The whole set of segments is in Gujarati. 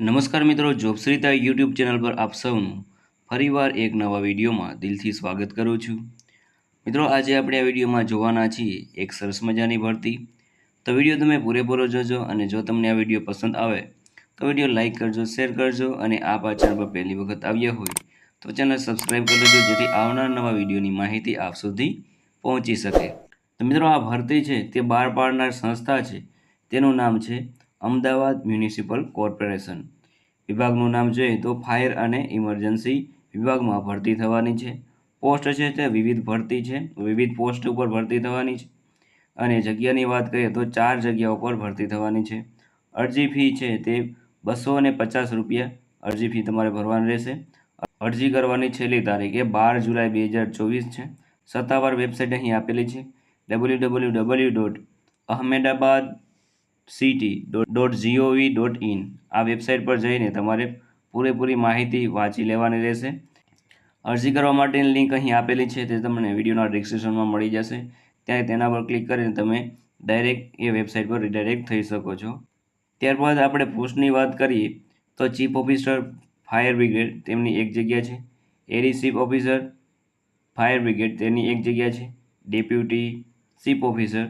નમસ્કાર મિત્રો, જોબશ્રીતા યુટ્યુબ ચેનલ પર આપ સૌનું ફરીવાર એક નવા વિડીયોમાં દિલથી સ્વાગત કરું છું. મિત્રો, આજે આપણે આ વિડીયોમાં જોવાના છીએ એક સરસ મજાની ભરતી. તો વીડિયો તમે પૂરેપૂરો જોજો અને જો તમને આ વીડિયો પસંદ આવે, તો વીડિયો લાઇક કરજો, શેર કરજો અને આપ આ ચેનલ પર પહેલી વખત આવ્યા હોય, તો ચેનલ સબસ્ક્રાઈબ કરી દેજો જેથી આવનાર નવા વિડીયોની માહિતી આપ સુધી પહોંચી શકે. તો મિત્રો, આ ભરતી છે તે બહાર પાડનાર સંસ્થા છે, તેનું નામ છે અમદાવાદ મ્યુનિસિપલ કોર્પોરેશન. વિભાગનું નામ જોઈએ તો ફાયર અને ઇમરજન્સી વિભાગમાં ભરતી થવાની છે. પોસ્ટ છે તે વિવિધ ભરતી છે. વિવિધ પોસ્ટ ઉપર ભરતી થવાની છે. અને જગ્યાની વાત કરીએ તો ચાર જગ્યા ઉપર ભરતી થવાની છે. અરજી ફી છે તે બસો અને પચાસ રૂપિયા અરજી ફી તમારે ભરવાની રહેશે. અરજી કરવાની છેલ્લી તારીખ એ બાર જુલાઈ બે હજાર ચોવીસ છે. સત્તાવાર વેબસાઇટ અહીં આપેલી છે. W W W dot Ahmedabad city dot GOV dot in આ વેબસાઇટ પર જઈને તમારે પૂરેપૂરી માહિતી વાંચી લેવાની રહેશે. અરજી કરવા માટેની લિંક અહીં આપેલી છે, તે તમને વિડીયોના ડિસ્ક્રિપ્શનમાં મળી જશે. ત્યાં તેના પર ક્લિક કરીને તમે ડાયરેક્ટ એ વેબસાઇટ પર રિડાયરેક્ટ થઈ શકો છો. ત્યારબાદ આપણે પોસ્ટની વાત કરીએ, તો ચીફ ઓફિસર ફાયર બ્રિગેડ તેમની એક જગ્યા છે. એરી ચીફ ઓફિસર ફાયર બ્રિગેડ તેની એક જગ્યા છે. Deputy chief officer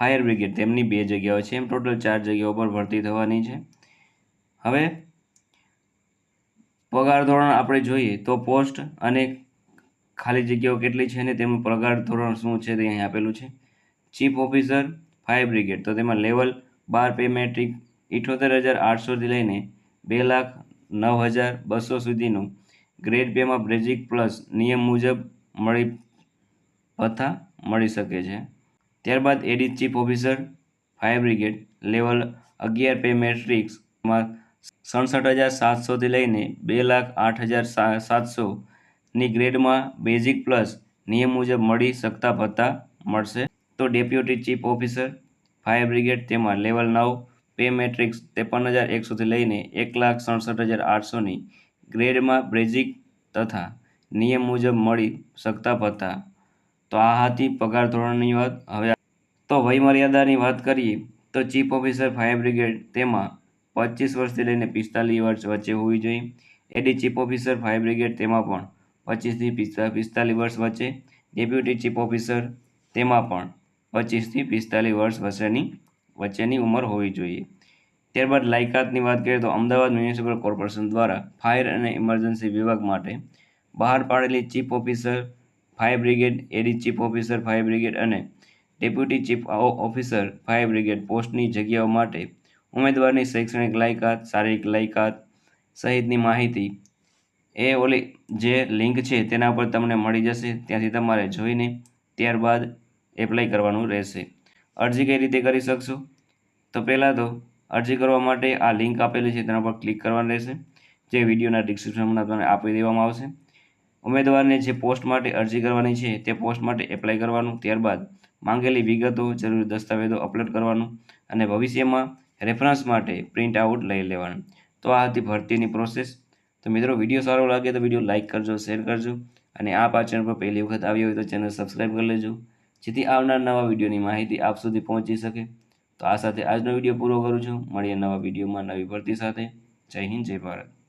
fire brigade તેમની બે જગ્યાઓ છે. એમ ટોટલ ચાર જગ્યાઓ પર ભરતી થવાની છે. હવે પગાર ધોરણ આપણે જોઈએ તો પોસ્ટ અને ખાલી જગ્યાઓ કેટલી છે અને તેનું પગાર ધોરણ શું છે તે અહીં આપેલું છે. Chief officer, fire brigade. તો તેમાં લેવલ બાર પે મેટ્રિક, ઇઠોતેર હજાર આઠસોથી લઈને બે લાખ નવ હજાર બસો સુધીનું ગ્રેડ પેમાં બ્રેજિક પ્લસ નિયમ મુજબ મળી, ભથ્થા મળી શકે છે. ત્યારબાદ AD chief officer, fire brigade, level અગિયાર પે મેટ્રિક્સમાં સડસઠ હજાર સાતસોથી લઈને બે લાખ આઠ હજાર સાતસોની ગ્રેડમાં બેઝિક પ્લસ નિયમ મુજબ મળી શકતા ભત્તા મળશે. તો deputy chief officer, fire brigade તેમાં લેવલ નવ પે મેટ્રિક્સ ત્રેપન હજાર એકસોથી લઈને એક લાખ સડસઠ હજાર આઠસોની ગ્રેડમાં બ્રેઝિક તથા નિયમ મુજબ મળી શકતા ભથ્થા તો આ હતી પગાર ધોરણની વાત. હવે તો વયમર્યાદાની વાત કરીએ તો ચીફ ઓફિસર ફાયર બ્રિગેડ તેમાં પચીસ વર્ષથી લઈને પિસ્તાલીસ વર્ષ વચ્ચે હોવી જોઈએ. AD chief officer fire brigade તેમાં પણ પચીસથી પિસ્તાલીસ વર્ષ વચ્ચે. ડેપ્યુટી ચીફ ઓફિસર તેમાં પણ પચીસથી પિસ્તાલીસ વર્ષ વચ્ચેની વચ્ચેની ઉંમર હોવી જોઈએ. ત્યારબાદ લાયકાતની વાત કરીએ તો અમદાવાદ મ્યુનિસિપલ કોર્પોરેશન દ્વારા ફાયર અને ઇમરજન્સી વિભાગ માટે બહાર પાડેલી chief officer fire brigade, AD chief officer fire brigade અને deputy chief officer fire brigade પોસ્ટની જગ્યાઓ માટે ઉમેદવારની શૈક્ષણિક લાયકાત, શારીરિક લાયકાત સહિતની માહિતી. એ ઓલી જે લિંક છે તેના પર તમને મળી જશે, ત્યાંથી તમારે જોઈને ત્યારબાદ એપ્લાય કરવાનું રહેશે. અરજી કઈ રીતે કરી શકશો? તો પહેલાં તો અરજી કરવા માટે આ લિંક આપેલી છે, તેના પર ક્લિક કરવાનું રહેશે, જે વિડીયોના ડિસ્ક્રિપ્શનમાં તમને આપી દેવામાં આવશે. ઉમેદવારને જે પોસ્ટ માટે અરજી કરવાની છે, તે પોસ્ટ માટે એપ્લાય કરવાનું, ત્યારબાદ માંગેલી વિગતો, જરૂરી દસ્તાવેજો અપલોડ કરવાનું અને ભવિષ્યમાં રેફરન્સ માટે પ્રિન્ટ આઉટ લઈ લેવાનું. તો આ હતી ભરતીની પ્રોસેસ તો મિત્રો, વીડિયો સારો લાગે તો વીડિયો લાઇક કરજો શેર કરજો અને આપ આ ચેનલ પર પહેલી વખત આવી હોય તો ચેનલ સબસ્ક્રાઈબ કરી લેજો. જેથી આવનાર નવા વિડીયોની માહિતી આપ સુધી પહોંચી શકે. તો આ સાથે આજનો વીડિયો પૂરો કરું છું. મળીએ નવા વિડીયોમાં નવી ભરતી સાથે. જય હિન્દ, જય ભારત.